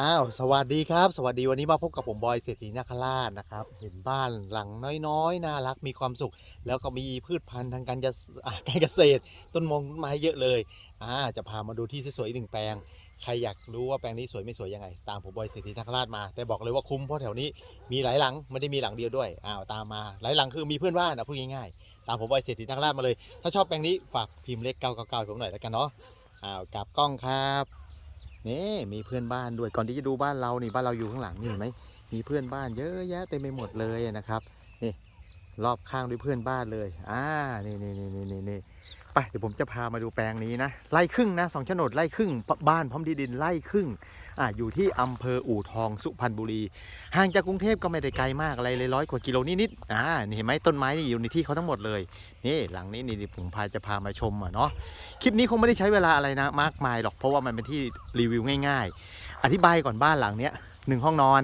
อ้าวสวัสดีครับ สวัสดีวันนี้มาพบกับผมบอยเศรษฐีนาคราชนะครับ เห็นบ้านหลังน้อยๆน่ารักมีความสุข แล้วก็มีพืชพันธุ์ทางการเกษการเกษตร ต้นมงต้นไม้เยอะเลยอ่าจะพามาดูที่สวยๆหนึ่งแปลง ใครอยากรู้ว่าแปลงนี้สวยไม่สวยยังไง ตามผมบอยเศรษฐีนาคราชมา แต่บอกเลยว่าคุ้มเพราะแถวนี้มีหลายหลังไม่ได้มีหลังเดียวด้วยอ้าวตามมาหลายหลังคือมีเพื่อนบ้านนะพูดง่ายๆตามผมบอยเศรษฐีนาคราชมาเลย ถ้าชอบแปลงนี้ฝากพิมพ์เลขเก้าเก้าเก้าผมหน่อยแล้วกันเนาะอ้าวกลับกล้องครับ นี่มีเพื่อนบ้านด้วยก่อนที่จะดูบ้านเรานี่บ้านเราอยู่ข้างหลังนี่เห็นไหมมีเพื่อนบ้านเยอะแยะเต็มไปหมดเลยนะครับนี่รอบข้างด้วยเพื่อนบ้านเลย อ่านี่นี่นี่นี่นี่นี่ ไปเดี๋ยวผมจะพามาดูแปลงนี้นะไร่ครึ่งนะสองโฉนดไร่ครึ่งบ้านพร้อมที่ดินไร่ครึ่งอ่าอยู่ที่อำเภออู่ทองสุพรรณบุรี ห่างจากกรุงเทพก็ไม่ได้ไกลมากอะไรเลยร้อยกว่ากิโลนิดๆอ่านี่เห็นไหมต้นไม้นี่อยู่ในที่เขาทั้งหมดเลยนี่หลังนี้นี่ผมพาจะพามาชมอะเนาะคลิปนี้คงไม่ได้ใช้เวลาอะไรนะมากมายหรอกเพราะว่ามันเป็นที่รีวิวง่ายๆ อธิบายก่อนบ้านหลังเนี้ยหนึ่งห้องนอน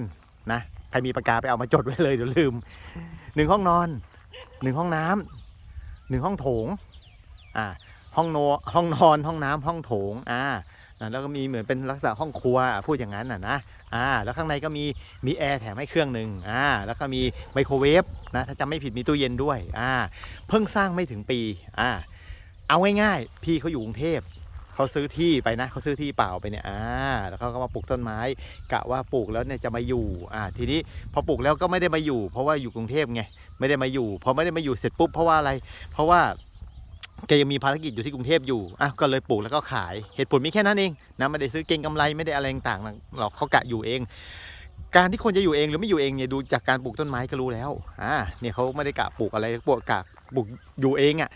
นะใครมีปากกาไปเอามาจดไว้เลยเดี๋ยวลืมหนึ่งห้องนอนหนึ่งห้องน้ำหนึ่งห้องโถง อ่าห้องโนห้องนอนห้องน้ำห้องโถงอ่าแล้วก็มีเหมือนเป็นลักษณะห้องครัวพูดอย่างนั้นน่ะนะอ่าแล้วข้างในก็มีมีแอร์แถมให้เครื่องหนึ่งอ่าแล้วก็มีไมโครเวฟนะถ้าจำไม่ผิดมีตู้เย็นด้วยอ่าเพิ่งสร้างไม่ถึงปีอ่าเอาง่ายๆพี่เขาอยู่กรุงเทพเขาซื้อที่ไปนะเขาซื้อที่เปล่าไปเนี่ยอ่าแล้วเขาก็มาปลูกต้นไม้กะว่าปลูกแล้วเนี่ยจะมาอยู่อ่าทีนี้พอปลูกแล้วก็ไม่ได้มาอยู่ เพราะว่าอยู่กรุงเทพไงไม่ได้มาอยู่พอไม่ได้มาอยู่เสร็จปุ๊บเพราะว่าอะไร เพราะว่า แกยังมีภารกิจอยู่ที่กรุงเทพอยู่อะก็เลยปลูกแล้วก็ขาย เหตุผลมีแค่นั้นเองนะไม่ได้ซื้อเก่งกำไรไม่ได้อะไรต่างๆหรอกเขากะอยู่เอง การที่คนจะอยู่เองหรือไม่อยู่เองเนี่ยดูจากการปลูกต้นไม้ก็รู้แล้วอ่าเนี่ยเขาไม่ได้กะปลูกอะไรปลูกกะปลูกอยู่เองอะ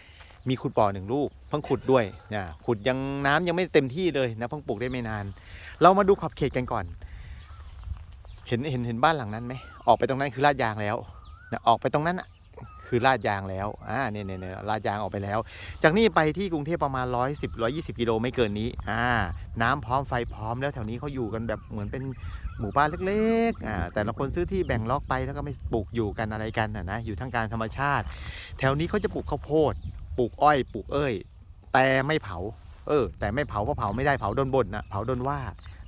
มีขุดบ่อหนึ่งลูกเพิ่งขุดด้วยนะขุดยังน้ำยังไม่เต็มที่เลยนะเพิ่งปลูกได้ไม่นาน เรามาดูขอบเขตกันก่อน เห็นเห็นเห็นบ้านหลังนั้นไหมออกไปตรงนั้นคือลาดยางแล้วนะออกไปตรงนั้นอะ คือลาดยางแล้วอ่าเนี่ยเนี่ยเนี่ยลาดยางออกไปแล้ว จากนี้ไปที่กรุงเทพประมาณ 110 120 กิโลไม่เกินนี้อ่าน้ำพร้อมไฟพร้อมแล้วแถวนี้เขาอยู่กันแบบเหมือนเป็นหมู่บ้านเล็กๆอ่าแต่ละคนซื้อที่แบ่งล็อกไปแล้วก็ไม่ปลูกอยู่กันอะไรกันนะนะอยู่ทั้งการธรรมชาติ แถวนี้เขาจะปลูกข้าวโพดปลูกอ้อยปลูกเอ้ย แต่ไม่เผา เออ แต่ไม่เผาเพราะเผาไม่ได้เผาโดนบ่นนะเผาโดนว่า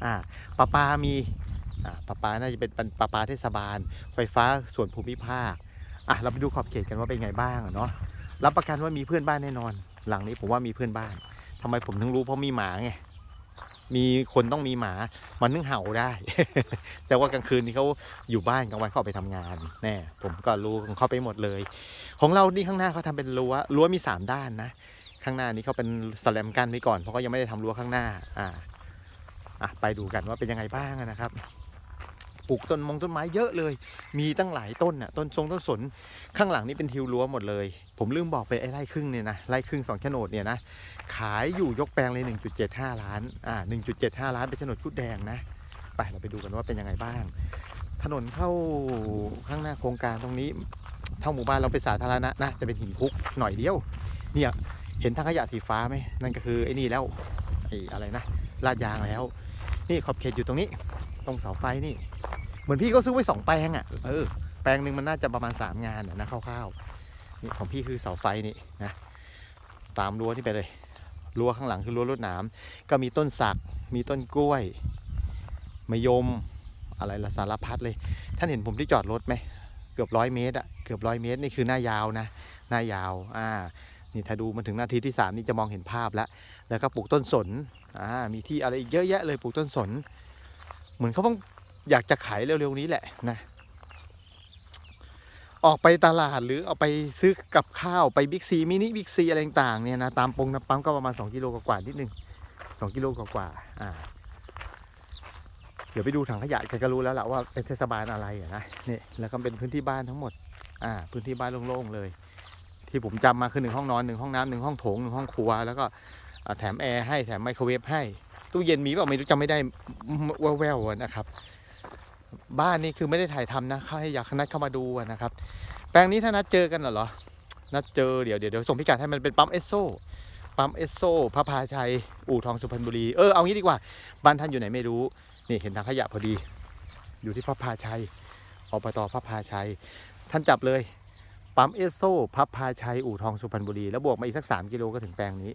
อ่าปลาปามีอ่าปลาปาน่าจะเป็นปลาปาเทศบาล ไฟฟ้าส่วนภูมิภาค อะเราไปดูขอบเขตกันว่าเป็นไงบ้างอะเนาะรับประกันว่ามีเพื่อนบ้านแน่นอน หลังนี้ผมว่ามีเพื่อนบ้านทำไมผมถึงรู้เพราะมีหมาไงมีคนต้องมีหมา มันนึ่งเห่าได้ แต่ว่ากลางคืนนี่เขาอยู่บ้านกลางวันเขาออกไปทำงานแน่ผมก็รู้ของเขาไปหมดเลย ของเรานี่ข้างหน้าเขาทำเป็นรั้วรั้วมีสามด้านนะข้างหน้านี้เขาเป็นสแลมกั้นไว้ก่อนเพราะเขายังไม่ได้ทำรั้วข้างหน้าอ่าอะไปดูกันว่าเป็นยังไงบ้างนะครับ ปลูกต้นมงต้นไม้เยอะเลย มีตั้งหลายต้นน่ะต้นทรงต้นสนข้างหลังนี่เป็นทิวรั้วหมดเลย ผมลืมบอกไปไอ้ไร่ครึ่งเนี่ยนะไร่ครึ่งสองโฉนดเนี่ยนะขายอยู่ยกแปลงเลย 1.75 ล้านอ่า1.75 ล้านเป็นโฉนดชุดแดงนะไปเราไปดูกันว่าเป็นยังไงบ้าง ถนนเข้าข้างหน้าโครงการตรงนี้เท่าหมู่บ้านเราเป็นสาธารณะนะจะเป็นหินคุกหน่อยเดียวเนี่ยเห็นทางขยะสีฟ้าไหมนั่นก็คือไอ้นี่แล้วไอ้อะไรนะลาดยางแล้ว นี่ขอบเขตอยู่ตรงนี้ ตรงเสาไฟนี่ เหมือนพี่ก็ซื้อไว้สองแปลงอะเออแปลงหนึ่งมันน่าจะประมาณสามงานอะนะคร่าวๆนี่ของพี่คือเสาไฟนี่นะตามรั้วนี่ไปเลยรั้วข้างหลังคือรั้วรวดหนามก็มีต้นสักมีต้นกล้วยมะยมอะไรละสารพัดเลย ท่านเห็นผมที่จอดรถไหมเกือบร้อยเมตรอะเกือบร้อยเมตรนี่คือหน้ายาวนะหน้ายาวอ่านี่ถ้าดูมาถึงนาทีที่สามนี่จะมองเห็นภาพแล้ว แล้วก็ปลูกต้นสนอ่ามีที่อะไรอีกเยอะแยะเลยปลูกต้นสน เหมือนเขาต้องอยากจะขายเร็วๆนี้แหละนะ ออกไปตลาดหรือเอาไปซื้อกับข้าวไปบิ๊กซีมินิบิ๊กซีอะไรต่างเนี่ยนะตามปงน้ำปั๊มก็ประมาณ2กิโลกว่าๆนิดนึง2กิโลกว่าๆอ่าเดี๋ยวไปดูถังขยะกันก็รู้แล้วแหละว่าเป็นเทศบาลอะไรอะนะนี่แล้วก็เป็นพื้นที่บ้านทั้งหมดอ่าพื้นที่บ้านโล่งๆเลย ที่ผมจำมาคือหนึ่งห้องนอนหนึ่งห้องน้ำหนึ่งห้องโถงหนึ่งห้องครัว แล้วก็แถมแอร์ให้แถมไมโครเวฟให้ ตู้เย็นมีเปล่าไม่รู้จำไม่ได้แววๆนะครับ บ้านนี่คือไม่ได้ถ่ายทำนะเขาให้อยากนัดเข้ามาดูนะครับ แปลงนี้ถ้านัดเจอกันเหรอนัดเจอเดี๋ยวเดี๋ยวเดี๋ยวส่งพิกัดให้มันเป็นปั๊มเอสโซปั๊มเอสโซพระพาชัย อู่ทองสุพรรณบุรี เออเอางี้ดีกว่า บ้านท่านอยู่ไหนไม่รู้ นี่เห็นทางขยะพอดี อยู่ที่พระพาชัยอบตพระพาชัย ท่านจับเลย ปั๊มเอสโซพระพาชัย อู่ทองสุพรรณบุรี แล้วบวกมาอีกสัก 3 กิโลก็ถึงแปลงนี้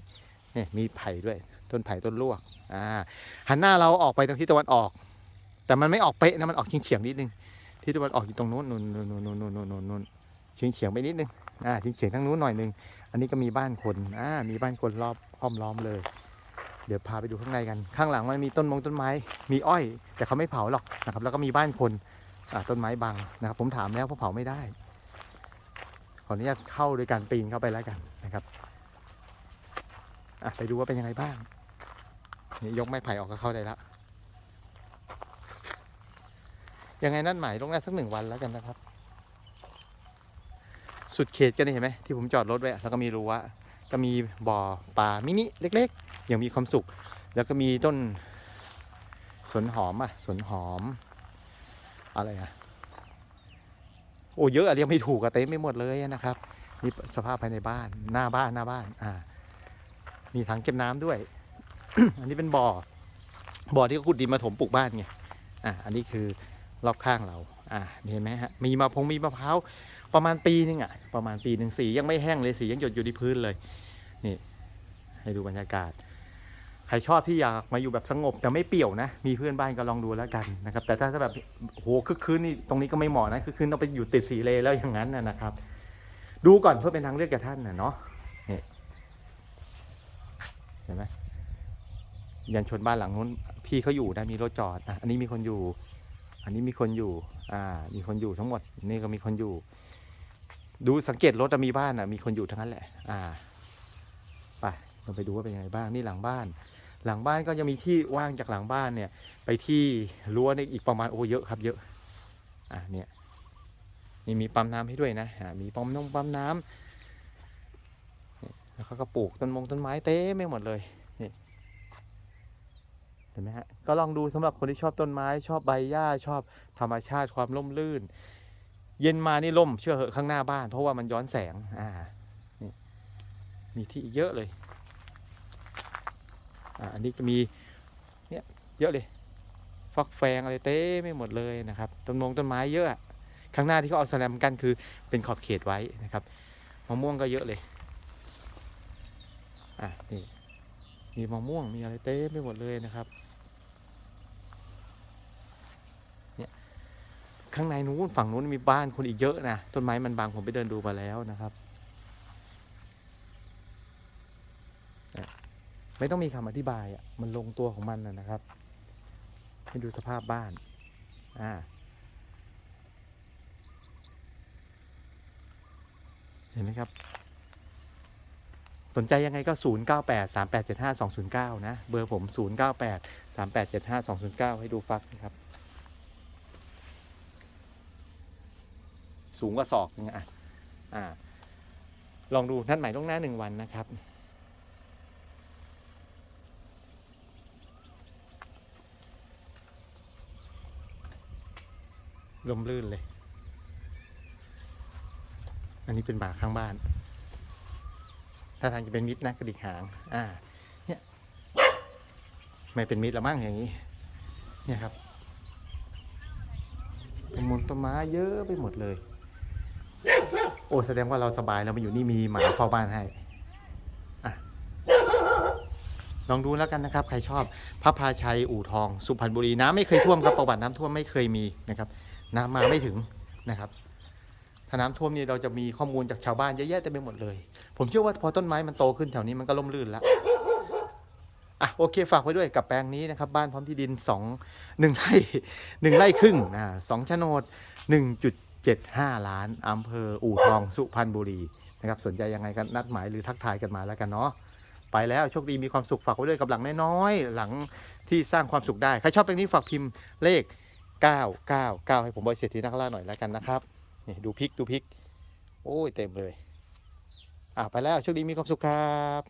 เนี่ยมีไผ่ด้วย ต้นไผ่ต้นลวกอ่าหันหน้าเราออกไปทางทิศตะวันออก แต่มันไม่ออกเป๊ะนะมันออกเฉียงๆนิดนึงที่ตะวันออกอยู่ตรงนู้นนู้นนู้นนู้นนู้นนู้นนู้นนู้นนู้นเฉียงเฉียงๆไปนิดนึงอ่าเฉียงเฉียงๆทั้งนู้นหน่อยนึงอันนี้ก็มีบ้านคนอ่ามีบ้านคนรอบห้อมล้อมเลย เดี๋ยวพาไปดูข้างในกัน ข้างหลังมันมีต้นมงต้นไม้ มีอ้อย แต่เขาไม่เผาหรอกนะครับ แล้วก็มีบ้านคนอ่าต้นไม้บังนะครับ ผมถามแล้วเพราะเผาไม่ได้ขออนุญาตเข้าโดยการปีนเข้าไปแล้วกันนะครับอะไปดูว่าเป็นยังไงบ้าง นี่ยกไม้ไผ่ออกก็เข้าได้แล้วยังไงนั่นหมายลงแรกสักหนึ่งวันแล้วกันนะครับ สุดเขตกันเห็นไหมที่ผมจอดรถไว้แล้วก็มีรั้วก็มีบ่อปลามินิเล็กๆ อย่างมีความสุข แล้วก็มีต้นสนหอมอะสนหอม อะไรอะโอ้เยอะอะเรียกไม่ถูกอะเต็มไปหมดเลยนะครับนี่สภาพภายในบ้านหน้าบ้านหน้าบ้านอ่ามีถังเก็บน้ำด้วย อันนี้เป็นบ่อ บ่อที่เขาขุดดินมาถมปลูกบ้านไง อ่าอันนี้คือรอบข้างเรา อ่าเห็นไหมฮะ มีมะพงมีมะพร้าวประมาณปีนึงอะประมาณปีหนึ่งสียังไม่แห้งเลยสียังหยดอยู่ที่พื้นเลย นี่ ให้ดูบรรยากาศ ใครชอบที่อยากมาอยู่แบบสงบแต่ไม่เปี่ยวนะ มีเพื่อนบ้านก็ลองดูแล้วกันนะครับ แต่ถ้าแบบโหคึกคืนนี่ตรงนี้ก็ไม่เหมาะนะคึกคืนต้องไปอยู่ติดสีเลแล้วอย่างนั้นนะครับ ดูก่อนเพื่อเป็นทางเลือกแก่ท่านนะเนาะเห็นไหม ยันชนบ้านหลังนู้น พี่เขาอยู่นะมีรถจอดอะอันนี้มีคนอยู่ อันนี้มีคนอยู่ อ่า มีคนอยู่ทั้งหมด นี่ก็มีคนอยู่ ดูสังเกตรถอะมีบ้านอะมีคนอยู่ทั้งนั้นแหละ อ่าไปเราไปดูว่าเป็นยังไงบ้างนี่หลังบ้าน หลังบ้านก็จะมีที่ว่างจากหลังบ้านเนี่ย ไปที่รั้วนี่อีกประมาณโอ้เยอะครับ เยอะ อ่าเนี่ยนี่มีปั๊มน้ำให้ด้วยนะอ่ามีปั๊มนงปั๊มน้ำนี่แล้วเขาก็ปลูกต้นมงต้นไม้เต็มไปหมดเลย เห็นไหมฮะก็ลองดูสำหรับคนที่ชอบต้นไม้ ชอบใบหญ้าชอบธรรมชาติความร่มรื่น เย็นมานี่ร่มเชื่อเหอะข้างหน้าบ้าน เพราะว่ามันย้อนแสงอ่านี่มีที่เยอะเลยอ่าอันนี้จะมีเนี่ยเยอะเลยฟักแฟงอะไรเต้ไม่หมดเลยนะครับต้นมงต้นไม้เยอะอะข้างหน้าที่เขาเอาแสลมกันคือเป็นขอบเขตไว้นะครับมะม่วงก็เยอะเลยอะนี่ มีมะม่วงมีอะไรเต้ไม่หมดเลยนะครับ เนี่ยข้างในนู้นฝั่งนู้นมีบ้านคนอีกเยอะนะต้นไม้มันบางผมไปเดินดูมาแล้วนะครับ ไม่ต้องมีคำอธิบายอะมันลงตัวของมันนะนะครับให้ดูสภาพบ้านอ่าเห็นไหมครับ สนใจยังไงก็ 0 9 8 3 8 7 5 2 0 9 นะ เบอร์ผม 0 9 8 3 8 7 5 2 0 9 ให้ดูฟักนะครับ สูงกว่าศอกนึงอะอ่า ลองดูนัดหมายล่วงหน้าหนึ่งวันนะครับ ลมลื่นเลย อันนี้เป็นหมาข้างบ้าน ถ้าทางจะเป็นมิตรนะกระดิกหาง อ่า เนี่ย ไม่เป็นมิตรละมั้งอย่างนี้ เนี่ยครับต้นมนต้นไม้เยอะไปหมดเลย โอ้แสดงว่าเราสบายเรามาอยู่นี่มีหมาเฝ้าบ้านให้ลองดูแล้วกันนะครับ ใครชอบพระพาชัยอู่ทอง สุพรรณบุรีน้ำไม่เคยท่วมครับประวัติน้ำท่วมไม่เคยมีนะครับ น้ำมาไม่ถึงนะครับ ถ้าน้ำท่วมนี่เราจะมีข้อมูลจากชาวบ้านเยอะแยะเต็มไปหมดเลย ผมเชื่อว่าพอต้นไม้มันโตขึ้นแถวนี้มันก็ล่มลื่นแล้วอะโอเคฝากไว้ด้วยกับแปลงนี้นะครับ บ้านพร้อมที่ดินสองหนึ่งไร่หนึ่งไร่ครึ่งอ่าสองโฉนดหนึ่งจุดเจ็ดห้าล้านอำเภออู่ทองสุพรรณบุรีนะครับสนใจยังไงกันนัดหมายหรือทักทายกันมาแล้วกันเนาะไปแล้วโชคดีมีความสุขฝากไว้ด้วยกับหลังน้อยๆหลังที่สร้างความสุขได้ ใครชอบเพลงนี้ฝากพิมพ์เลข 999 ให้ผมบอยเศรษฐีนักล่าหน่อยแล้วกันนะครับ นี่ดูพริกดูพริก โอ้ยเต็มเลย อะไปแล้วโชคดีมีความสุขครับ